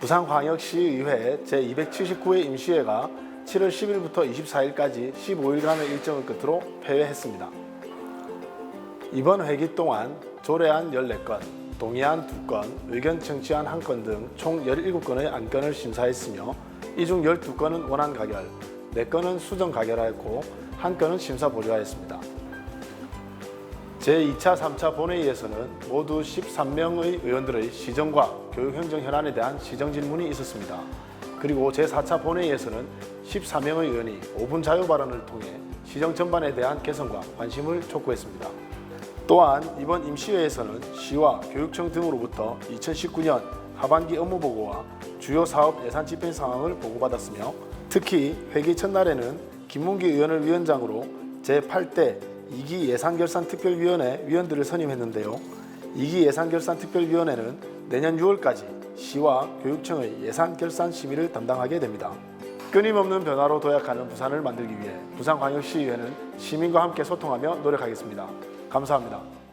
부산광역시의회 제279회 임시회가 7월 10일부터 24일까지 15일간의 일정을 끝으로 폐회했습니다. 이번 회기 동안 조례안 14건, 동의안 2건, 의견 청취안 1건 등 총 17건의 안건을 심사했으며 이 중 12건은 원안 가결, 4건은 수정 가결하였고 1건은 심사 보류하였습니다. 제2차, 3차 본회의에서는 모두 13명의 의원들의 시정과 교육행정 현안에 대한 시정 질문이 있었습니다. 그리고 제4차 본회의에서는 14명의 의원이 5분 자유 발언을 통해 시정 전반에 대한 개선과 관심을 촉구했습니다. 또한 이번 임시회에서는 시와 교육청 등으로부터 2019년 하반기 업무 보고와 주요 사업 예산 집행 상황을 보고받았으며 특히 회기 첫날에는 김문기 의원을 위원장으로 제8대 2기 예산결산특별위원회 위원들을 선임했는데요. 2기 예산결산특별위원회는 내년 6월까지 시와 교육청의 예산결산 심의를 담당하게 됩니다. 끊임없는 변화로 도약하는 부산을 만들기 위해 부산광역시의회는 시민과 함께 소통하며 노력하겠습니다. 감사합니다.